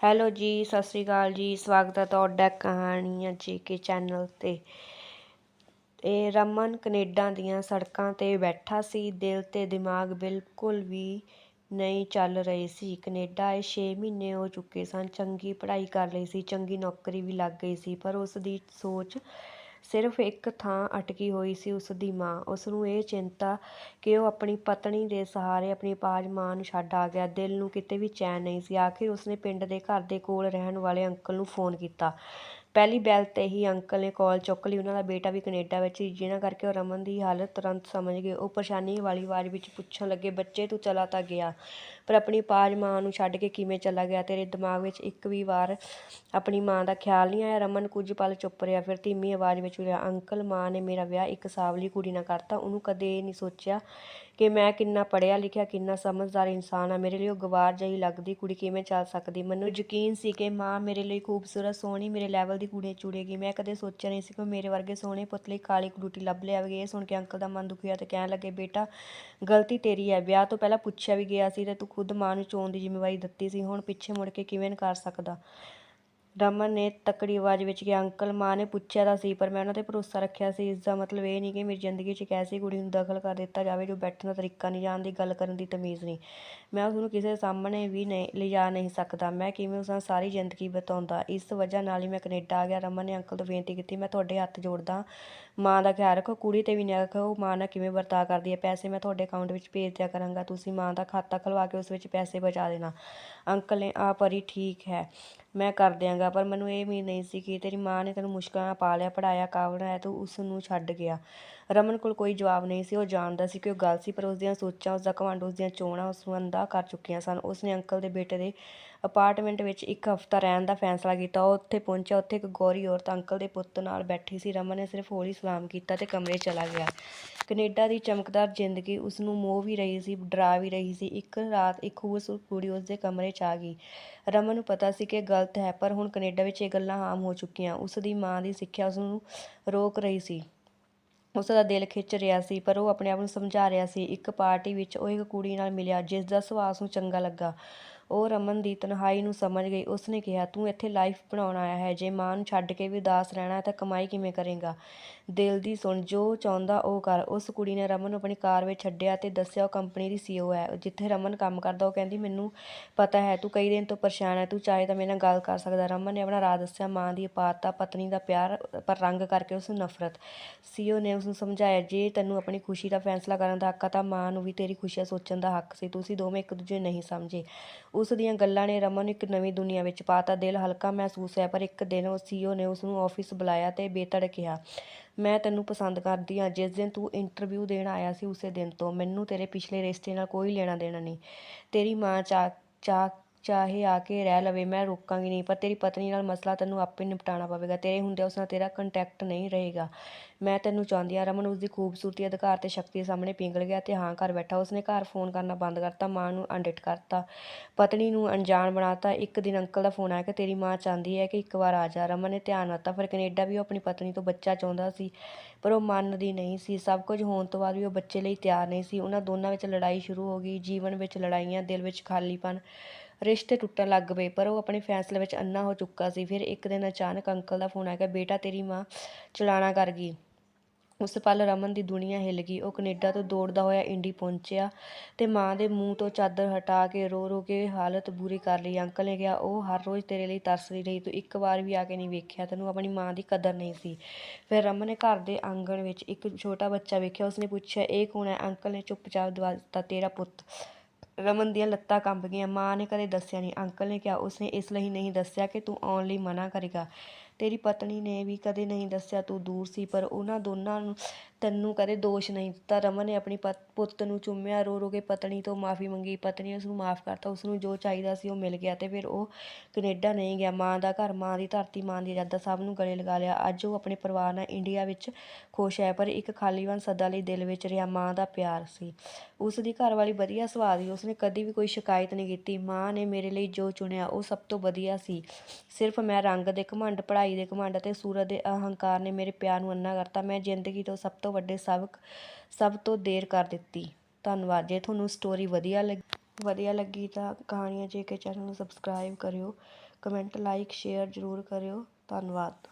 Hello ਜੀ, ਸਤਿ ਸ਼੍ਰੀ ਅਕਾਲ ਜੀ। ਸਵਾਗਤ ਹੈ ਤੁਹਾਡਾ ਕਹਾਣੀਆਂ ਜੀ ਕੇ ਚੈਨਲ ਤੇ। ਇਹ ਰਮਨ ਕੈਨੇਡਾ ਦੀਆਂ ਸੜਕਾਂ ਤੇ ਬੈਠਾ ਸੀ। ਦਿਲ ਤੇ ਦਿਮਾਗ ਬਿਲਕੁਲ ਵੀ ਨਹੀਂ ਚੱਲ ਰਹੇ ਸੀ। ਕੈਨੇਡਾ ਇਹ 6 ਮਹੀਨੇ ਹੋ ਚੁੱਕੇ ਸਨ। ਚੰਗੀ ਪੜ੍ਹਾਈ ਕਰ ਲਈ ਸੀ। ਚੰਗੀ ਨੌਕਰੀ ਵੀ ਲੱਗ ਗਈ ਸੀ। ਪਰ ਉਸ ਦੀ ਸੋਚ ਸਿਰਫ ਇੱਕ ਥਾਂ ਅਟਕੀ ਹੋਈ ਸੀ ਉਸ ਦੀ ਮਾਂ। ਉਸ ਨੂੰ ਇਹ ਚਿੰਤਾ ਕਿ ਉਹ ਆਪਣੀ ਪਤਨੀ ਦੇ ਸਹਾਰੇ ਆਪਣੀ ਪਾਜ ਮਾਂ ਨੂੰ ਛੱਡ ਆ ਗਿਆ। ਦਿਲ ਨੂੰ ਕਿਤੇ ਵੀ ਚੈਨ ਨਹੀਂ ਸੀ। ਆਖਿਰ ਉਸਨੇ ਪਿੰਡ ਦੇ ਘਰ ਦੇ ਕੋਲ ਰਹਿਣ ਵਾਲੇ ਅੰਕਲ ਨੂੰ ਫੋਨ ਕੀਤਾ। ਪਹਿਲੀ ਬੈਲ ਤੇ ਹੀ ਅੰਕਲ ਨੇ ਕਾਲ ਚੁੱਕ ਲਈ। ਉਹਨਾਂ ਦਾ ਬੇਟਾ ਵੀ ਕੈਨੇਡਾ ਵਿੱਚ ਸੀ, ਜਿਹਨਾਂ ਕਰਕੇ ਉਹ ਰਮਨ ਦੀ ਹਾਲਤ ਤੁਰੰਤ ਸਮਝ ਗਏ। ਉਹ ਪਰੇਸ਼ਾਨੀ ਵਾਲੀ ਆਵਾਜ਼ ਵਿੱਚ ਪੁੱਛਣ ਲੱਗੇ, ਬੱਚੇ, ਤੂੰ ਚਲਾ ਤਾਂ ਗਿਆ, ਪਰ ਆਪਣੀ ਪਾਜ ਮਾਂ ਨੂੰ ਛੱਡ ਕੇ ਕਿਵੇਂ ਚਲਾ ਗਿਆ? ਤੇਰੇ ਦਿਮਾਗ ਵਿੱਚ ਇੱਕ ਵੀ ਵਾਰ ਆਪਣੀ ਮਾਂ ਦਾ ਖਿਆਲ ਨਹੀਂ ਆਇਆ? ਰਮਨ ਕੁਝ ਪਲ ਚੁੱਪ ਰਿਹਾ, ਫਿਰ ਧੀਮੀ ਆਵਾਜ਼ ਵਿੱਚ ਬੋਲਿਆ ਅੰਕਲ, ਮਾਂ ਨੇ ਮੇਰਾ ਵਿਆਹ ਇੱਕ ਸਾਵਲੀ ਕੁੜੀ ਨਾਲ ਕਰਤਾ। ਉਹਨੂੰ ਕਦੇ ਨਹੀਂ ਸੋਚਿਆ ਕਿ ਮੈਂ ਕਿੰਨਾ ਪੜ੍ਹਿਆ ਲਿਖਿਆ, ਕਿੰਨਾ ਸਮਝਦਾਰ ਇਨਸਾਨ ਆ ਮੇਰੇ ਲਈ ਉਹ ਗਵਾਰ ਜਿਹੀ ਲੱਗਦੀ ਕੁੜੀ ਕਿਵੇਂ ਚੱਲ ਸਕਦੀ। ਮੈਨੂੰ ਯਕੀਨ ਸੀ ਕਿ ਮਾਂ ਮੇਰੇ ਲਈ ਖੂਬਸੂਰਤ, ਸੋਹਣੀ, ਮੇਰੇ ਲੈਵਲ ਦੀ ਕੁੜੀ ਚੁੜੇਗੀ ਮੈਂ ਕਦੇ ਸੋਚਿਆ ਨਹੀਂ ਸੀ ਕਿ ਮੇਰੇ ਵਰਗੇ ਸੋਹਣੇ ਪੁੱਤ ਲਈ ਕਾਲੀ ਕਲੂਟੀ ਲੱਭ ਲਿਆਵੇਗੀ। ਇਹ ਸੁਣ ਕੇ ਅੰਕਲ ਦਾ ਮਨ ਦੁਖਿਆ ਤੇ ਕਹਿਣ ਲੱਗੇ, ਬੇਟਾ, ਗਲਤੀ ਤੇਰੀ ਹੈ। ਵਿਆਹ ਤੋਂ ਪਹਿਲਾਂ ਪੁੱਛਿਆ ਵੀ ਗਿਆ ਸੀ ਤੇ ਤੂੰ ਖੁਦ ਮਾਂ ਨੂੰ ਚੋਣ ਦੀ ਜ਼ਿੰਮੇਵਾਰੀ ਦਿੱਤੀ ਸੀ। ਹੁਣ ਪਿੱਛੇ ਮੁੜ ਕੇ ਕਿਵੇਂ ਕਰ ਸਕਦਾ? ਰਮਨ ਨੇ ਤਕੜੀ ਆਵਾਜ਼ ਵਿੱਚ ਕਿਹਾ, ਅੰਕਲ, ਮਾਂ ਨੇ ਪੁੱਛਿਆ ਤਾਂ ਸੀ, ਪਰ ਮੈਂ ਉਹਨਾਂ ਤੇ ਭਰੋਸਾ ਰੱਖਿਆ ਸੀ। ਇਸ ਦਾ ਮਤਲਬ ਇਹ ਨਹੀਂ ਕਿ ਮੇਰੀ ਜ਼ਿੰਦਗੀ 'ਚ ਇੱਕ ਐਸੀ ਕੁੜੀ ਨੂੰ ਦਖਲ ਕਰ ਦਿੱਤਾ ਜਾਵੇ ਜੋ ਬੈਠਣ ਦਾ ਤਰੀਕਾ ਨਹੀਂ ਜਾਣਦੀ ਗੱਲ ਕਰਨ ਦੀ ਤਮੀਜ਼ ਨਹੀਂ। ਮੈਂ ਉਸ ਨੂੰ ਕਿਸੇ ਸਾਹਮਣੇ ਵੀ ਨਹੀਂ ਲਿਜਾ ਨਹੀਂ ਸਕਦਾ। ਮੈਂ ਕਿਵੇਂ ਉਸ ਨਾਲ ਸਾਰੀ ਜ਼ਿੰਦਗੀ ਬਿਤਾਉਂਦਾ? ਇਸ ਵਜ੍ਹਾ ਨਾਲ ਹੀ ਮੈਂ ਕੈਨੇਡਾ ਆ ਗਿਆ। ਰਮਨ ਨੇ ਅੰਕਲ ਤੋਂ ਬੇਨਤੀ ਕੀਤੀ, ਮੈਂ ਤੁਹਾਡੇ ਹੱਥ ਜੋੜਦਾ ਮਾਂ ਦਾ ਖਿਆਲ ਰੱਖੋ, ਕੁੜੀ ਤੇ ਵੀ ਨਿਆਹ ਰੱਖੋ ਮਾਂ ਨਾਲ ਕਿਵੇਂ ਵਰਤਾ ਕਰਦੀ ਹੈ? ਪੈਸੇ ਮੈਂ ਤੁਹਾਡੇ ਅਕਾਊਂਟ ਵਿੱਚ ਭੇਜ ਦਿਆ ਕਰਾਂਗਾ, ਤੁਸੀਂ ਮਾਂ ਦਾ ਖਾਤਾ ਖਲਵਾ ਕੇ ਉਸ ਵਿੱਚ ਪੈਸੇ ਬਚਾ ਦੇਣਾ। ਅੰਕਲ ਨੇ ਆ ਪਰੀ ਠੀਕ ਹੈ, ਮੈਂ ਕਰ ਦਿਆਂਗਾ, ਪਰ ਮੈਨੂੰ ਇਹ ਉਮੀਦ ਨਹੀਂ ਸੀ ਕਿ ਤੇਰੀ ਮਾਂ ਨੇ ਤੈਨੂੰ ਮੁਸ਼ਕਲਾਂ ਨਾਲ ਪਾਲਿਆ ਪੜਾਇਆ ਕਾਬਲ ਹੈ ਤੂੰ ਉਸ ਨੂੰ ਛੱਡ ਗਿਆ। ਰਮਨ ਕੋਲ ਕੋਈ ਜਵਾਬ ਨਹੀਂ ਸੀ, ਉਹ ਜਾਣਦਾ ਸੀ ਕਿ ਉਹ ਗਲਤ ਸੀ, ਪਰ ਉਸ ਦੀਆਂ ਸੋਚਾਂ ਉਸ ਦਾ ਘਮੰਡ ਉਸ ਦੀਆਂ ਚੋਣਾਂ, ਉਸ ਨੂੰ ਅੰਧਾ ਕਰ ਚੁੱਕੀਆਂ ਸਨ। ਉਸ ਨੇ ਅੰਕਲ ਦੇ ਬੇਟੇ ਦੇ ਅਪਾਰਟਮੈਂਟ ਵਿੱਚ ਇੱਕ ਹਫ਼ਤਾ ਰਹਿਣ ਦਾ ਫੈਸਲਾ ਕੀਤਾ। ਉਹ ਉੱਥੇ ਪਹੁੰਚਿਆ। ਉੱਥੇ ਇੱਕ ਗੌਰੀ ਔਰਤ ਅੰਕਲ ਦੇ ਪੁੱਤ ਨਾਲ ਬੈਠੀ ਸੀ। ਰਮਨ ਨੇ ਸਿਰਫ ਹੌਲੀ ਸਲਾਮ ਕੀਤਾ ਤੇ ਕਮਰੇ ਚਲਾ ਗਿਆ। ਕੈਨੇਡਾ ਦੀ ਚਮਕਦਾਰ ਜ਼ਿੰਦਗੀ ਉਸ ਨੂੰ ਮੋਹ ਵੀ ਰਹੀ ਸੀ, ਡਰਾ ਵੀ ਰਹੀ ਸੀ। ਇੱਕ ਰਾਤ ਇੱਕ ਖੂਬਸੂਰਤ ਕੁੜੀ ਉਸ ਦੇ ਕਮਰੇ 'ਚ ਆ ਗਈ। ਰਮਨ ਨੂੰ ਪਤਾ ਸੀ ਕਿ ਇਹ ਗਲਤ ਹੈ, ਪਰ ਹੁਣ ਕੈਨੇਡਾ ਵਿੱਚ ਇਹ ਗੱਲਾਂ ਆਮ ਹੋ ਚੁੱਕੀਆਂ। ਉਸ ਦੀ ਮਾਂ ਦੀ ਸਿੱਖਿਆ ਉਸ ਨੂੰ ਰੋਕ ਰਹੀ ਸੀ। ਉਸ ਦਾ ਦਿਲ ਖਿੱਚ ਰਿਹਾ ਸੀ, ਪਰ ਉਹ ਆਪਣੇ ਆਪ ਨੂੰ ਸਮਝਾ ਰਿਹਾ ਸੀ। ਇੱਕ ਪਾਰਟੀ ਵਿੱਚ ਉਹ ਇੱਕ ਕੁੜੀ ਨਾਲ ਮਿਲਿਆ, ਜਿਸ ਦਾ ਸੁਭਾਅ ਉਸ ਨੂੰ ਚੰਗਾ ਲੱਗਾ। ਉਹ ਰਮਨ ਦੀ ਤਨਹਾਈ ਨੂੰ ਸਮਝ ਗਈ। ਉਸਨੇ ਕਿਹਾ, ਤੂੰ ਇੱਥੇ ਲਾਈਫ ਬਣਾਉਣ ਆਇਆ ਹੈ। ਜੇ ਮਾਂ ਨੂੰ ਛੱਡ ਕੇ ਵੀ ਉਦਾਸ ਰਹਿਣਾ ਹੈ ਤਾਂ ਕਮਾਈ ਕਿਵੇਂ ਕਰੇਗਾ? ਦਿਲ ਦੀ ਸੁਣ, ਜੋ ਚਾਹੁੰਦਾ ਉਹ ਕਰ। ਉਸ ਕੁੜੀ ਨੇ ਰਮਨ ਨੂੰ ਆਪਣੀ ਕਾਰ ਵਿੱਚ ਛੱਡਿਆ ਤੇ ਦੱਸਿਆ ਉਹ ਕੰਪਨੀ ਦੀ ਸੀਓ ਹੈ। ਜਿੱਥੇ ਰਮਨ ਕੰਮ ਕਰਦਾ, ਉਹ ਕਹਿੰਦੀ, ਮੈਨੂੰ ਪਤਾ ਹੈ, ਤੂੰ ਕਈ ਦਿਨ ਤੋਂ ਪਰੇਸ਼ਾਨ ਹੈ। ਤੂੰ ਚਾਹੇ ਤਾਂ ਮੇਰੇ ਨਾਲ ਗੱਲ ਕਰ ਸਕਦਾ ਰਮਨ ਨੇ ਆਪਣਾ ਰਾਜ ਦੱਸਿਆ, ਮਾਂ ਦੀ ਅਪਾਰਤਾ, ਪਤਨੀ ਦਾ ਪਿਆਰ, ਪਰ ਰੰਗ ਕਰਕੇ ਉਸ ਨੂੰ ਨਫ਼ਰਤ। ਸੀਓ ਨੇ ਉਸ ਨੂੰ ਸਮਝਾਇਆ, ਜੇ ਤੈਨੂੰ ਆਪਣੀ ਖੁਸ਼ੀ ਦਾ ਫੈਸਲਾ ਕਰਨ ਦਾ ਹੱਕ ਆ, ਤਾਂ ਮਾਂ ਨੂੰ ਵੀ ਤੇਰੀ ਖੁਸ਼ੀਆਂ ਸੋਚਣ ਦਾ ਹੱਕ ਸੀ। ਤੁਸੀਂ ਦੋਵੇਂ ਇੱਕ ਦੂਜੇ ਨਹੀਂ ਸਮਝੇ। ਉਸ ਦੀਆਂ ਗੱਲਾਂ ਨੇ ਰਮਨ ਨੂੰ ਇੱਕ ਨਵੀਂ ਦੁਨੀਆ ਵਿੱਚ ਪਾਤਾ ਦਿਲ ਹਲਕਾ ਮਹਿਸੂਸ ਹੋਇਆ, ਪਰ ਇੱਕ ਦਿਨ ਉਹ ਸੀਓ ਨੇ ਉਸ ਨੂੰ ਆਫਿਸ ਬੁਲਾਇਆ ਤੇ ਬੇਤੜ ਕਿਹਾ, ਮੈਂ ਤੈਨੂੰ ਪਸੰਦ ਕਰਦੀ ਹਾਂ। ਜਿਸ ਦਿਨ ਤੂੰ ਇੰਟਰਵਿਊ ਦੇਣ ਆਇਆ ਸੀ ਉਸੇ ਦਿਨ ਤੋਂ, ਮੈਨੂੰ ਤੇਰੇ ਪਿਛਲੇ ਰਿਸ਼ਤੇ ਨਾਲ ਕੋਈ ਲੈਣਾ ਦੇਣਾ ਨਹੀਂ। ਤੇਰੀ ਮਾਂ ਚਾ ਚਾ ਚਾਹੇ ਆ ਕੇ ਰਹਿ ਲਵੇ, ਮੈਂ ਰੋਕਾਂਗੀ ਨਹੀਂ, ਪਰ ਤੇਰੀ ਪਤਨੀ ਨਾਲ ਮਸਲਾ ਤੈਨੂੰ ਆਪੇ ਨਿਪਟਾਉਣਾ ਪਵੇਗਾ। ਤੇਰੇ ਹੁੰਦੇ ਉਸ ਨਾਲ ਤੇਰਾ ਕੰਟੈਕਟ ਨਹੀਂ ਰਹੇਗਾ। ਮੈਂ ਤੈਨੂੰ ਚਾਹੁੰਦੀ ਹਾਂ ਰਮਨ, ਉਸਦੀ ਖੂਬਸੂਰਤੀ, ਅਧਿਕਾਰ ਤੇ ਸ਼ਕਤੀ ਸਾਹਮਣੇ ਪਿੰਗਲ ਗਿਆ ਤੇ ਹਾਂ, ਘਰ ਬੈਠਾ, ਉਸਨੇ ਘਰ ਫੋਨ ਕਰਨਾ ਬੰਦ ਕਰਤਾ, ਮਾਂ ਨੂੰ ਅਨਡਿਟ ਕਰਤਾ। ਪਤਨੀ ਨੂੰ ਅਣਜਾਣ ਬਣਾਤਾ, ਇੱਕ ਦਿਨ ਅੰਕਲ ਦਾ ਫੋਨ ਆਇਆ ਕਿ ਤੇਰੀ ਮਾਂ ਚਾਹੁੰਦੀ ਹੈ ਕਿ ਇੱਕ ਵਾਰ ਆ ਜਾ। ਰਮਨ ਨੇ ਧਿਆਨ ਦਿੱਤਾ ਫਿਰ ਕੈਨੇਡਾ ਵੀ ਉਹ ਆਪਣੀ ਪਤਨੀ ਤੋਂ ਬੱਚਾ ਚਾਹੁੰਦਾ ਸੀ, ਪਰ ਉਹ ਮੰਨਦੀ ਨਹੀਂ ਸੀ। ਸਭ ਕੁਝ ਹੋਣ ਤੋਂ ਬਾਅਦ ਵੀ ਉਹ ਬੱਚੇ ਲਈ ਤਿਆਰ ਨਹੀਂ ਸੀ। ਉਹਨਾਂ ਦੋਨਾਂ ਵਿੱਚ ਲੜਾਈ ਸ਼ੁਰੂ ਹੋ ਗਈ, ਜੀਵਨ ਵਿੱਚ ਲੜਾਈਆਂ, ਦਿਲ ਵਿੱਚ ਖਾਲੀਪਨ। ਰਿਸ਼ਤੇ ਟੁੱਟਣ ਲੱਗ ਪਏ, ਪਰ ਉਹ ਆਪਣੇ ਫੈਸਲੇ ਵਿੱਚ ਅੰਨਾ ਹੋ ਚੁੱਕਾ ਸੀ। ਫਿਰ ਇੱਕ ਦਿਨ ਅਚਾਨਕ ਅੰਕਲ ਦਾ ਫੋਨ ਆ ਗਿਆ ਬੇਟਾ ਤੇਰੀ ਮਾਂ ਚਲਾਣਾ ਕਰ ਗਈ। ਉਸ ਪਲ ਰਮਨ ਦੀ ਦੁਨੀਆ ਹਿੱਲ ਗਈ। ਉਹ ਕੈਨੇਡਾ ਤੋਂ ਦੌੜਦਾ ਹੋਇਆ ਇੰਡੀ ਪਹੁੰਚਿਆ ਤੇ ਮਾਂ ਦੇ ਮੂੰਹ ਤੋਂ ਚਾਦਰ ਹਟਾ ਕੇ ਰੋ ਰੋ ਕੇ ਹਾਲਤ ਬੁਰੀ ਕਰ ਲਈ। ਅੰਕਲ ਨੇ ਕਿਹਾ, ਉਹ ਹਰ ਰੋਜ਼ ਤੇਰੇ ਲਈ ਤਰਸਦੀ ਰਹੀ, ਤੂੰ ਇੱਕ ਵਾਰ ਵੀ ਆ ਕੇ ਨਹੀਂ ਵੇਖਿਆ, ਤੈਨੂੰ ਆਪਣੀ ਮਾਂ ਦੀ ਕਦਰ ਨਹੀਂ ਸੀ। ਫਿਰ ਰਮਨ ਨੇ ਘਰ ਦੇ ਆਂਗਣ ਵਿੱਚ ਇੱਕ ਛੋਟਾ ਬੱਚਾ ਵੇਖਿਆ। ਉਸਨੇ ਪੁੱਛਿਆ, ਇਹ ਕੌਣ ਹੈ? ਅੰਕਲ ਨੇ ਚੁੱਪਚਾਪ ਦਵਾ ਦਿੱਤਾ, ਤੇਰਾ ਪੁੱਤ। ਰਮਨ ਦੀਆਂ ਲੱਤਾਂ ਕੰਬ ਗਈਆਂ। ਮਾਂ ਨੇ ਕਦੇ ਦੱਸਿਆ ਨਹੀਂ। ਅੰਕਲ ਨੇ ਕਿਹਾ, ਉਸਨੇ ਇਸ ਲਈ ਨਹੀਂ ਦੱਸਿਆ ਕਿ ਤੂੰ ਆਉਣ ਲਈ ਮਨਾ ਕਰੇਗਾ। ਤੇਰੀ ਪਤਨੀ ਨੇ ਵੀ ਕਦੇ ਨਹੀਂ ਦੱਸਿਆ ਤੂੰ ਦੂਰ ਸੀ, ਪਰ ਉਹਨਾਂ ਦੋਨਾਂ ਨੂੰ ਤੈਨੂੰ ਕਦੇ ਦੋਸ਼ ਨਹੀਂ ਦਿੱਤਾ। ਰਮਨ ਨੇ ਆਪਣੀ ਪਤ, ਪੁੱਤ ਨੂੰ ਚੁੰਮਿਆ, ਰੋ ਰੋ ਕੇ ਪਤਨੀ ਤੋਂ ਮਾਫੀ ਮੰਗੀ। ਪਤਨੀ ਉਸ ਨੂੰ ਮਾਫ ਕਰਤਾ। ਉਸ ਨੂੰ ਜੋ ਚਾਹੀਦਾ ਸੀ ਉਹ ਮਿਲ ਗਿਆ ਤੇ ਫਿਰ ਉਹ ਕੈਨੇਡਾ ਨਹੀਂ ਗਿਆ। ਮਾਂ ਦਾ ਘਰ, ਮਾਂ ਦੀ ਧਰਤੀ, ਮਾਂ ਦੀ ਯਾਦਾਂ ਸਭ ਨੂੰ ਗਲੇ ਲਗਾ ਲਿਆ। ਅੱਜ ਉਹ ਆਪਣੇ ਪਰਿਵਾਰ ਨਾਲ ਇੰਡੀਆ ਵਿੱਚ ਖੁਸ਼ ਹੈ, ਪਰ ਇੱਕ ਖਾਲੀਵਨ ਸਦਾ ਲਈ ਦਿਲ ਵਿੱਚ ਰਿਹਾ ਮਾਂ ਦਾ ਪਿਆਰ ਸੀ। ਉਸ ਦੀ ਘਰ ਵਾਲੀ ਵਧੀਆ ਸੁਭਾਅ ਦੀ, ਉਸਨੇ ਕਦੀ ਵੀ ਕੋਈ ਸ਼ਿਕਾਇਤ ਨਹੀਂ ਕੀਤੀ। ਮਾਂ ਨੇ ਮੇਰੇ ਲਈ ਜੋ ਚੁਣਿਆ, ਉਹ ਸਭ ਤੋਂ ਵਧੀਆ ਸੀ। ਸਿਰਫ ਮੈਂ ਰੰਗ ਦੇ ਘਮੰਡ, ਪੜ੍ਹਾਈ ਦੇ ਘਮੰਡ ਅਤੇ ਸੂਰਤ ਦੇ ਅਹੰਕਾਰ ਨੇ ਮੇਰੇ ਪਿਆਰ ਨੂੰ ਅੰਨਾ ਕਰਤਾ। ਮੈਂ ਜ਼ਿੰਦਗੀ ਤੋਂ ਸਭ ਤੋਂ ਤੋਂ ਵੱਡੇ ਸਬਕ ਸਭ ਤੋਂ ਦੇਰ ਕਰ ਦਿੱਤੀ। ਧੰਨਵਾਦ। ਜੇ ਤੁਹਾਨੂੰ ਸਟੋਰੀ ਵਧੀਆ ਲੱਗੀ ਵਧੀਆ ਲੱਗੀ ਤਾਂ ਕਹਾਣੀਆਂ ਜੇ ਕੇ ਚੈਨਲ ਨੂੰ ਸਬਸਕ੍ਰਾਈਬ ਕਰਿਓ। ਕਮੈਂਟ ਲਾਈਕ ਸ਼ੇਅਰ ਜ਼ਰੂਰ ਕਰਿਓ। ਧੰਨਵਾਦ।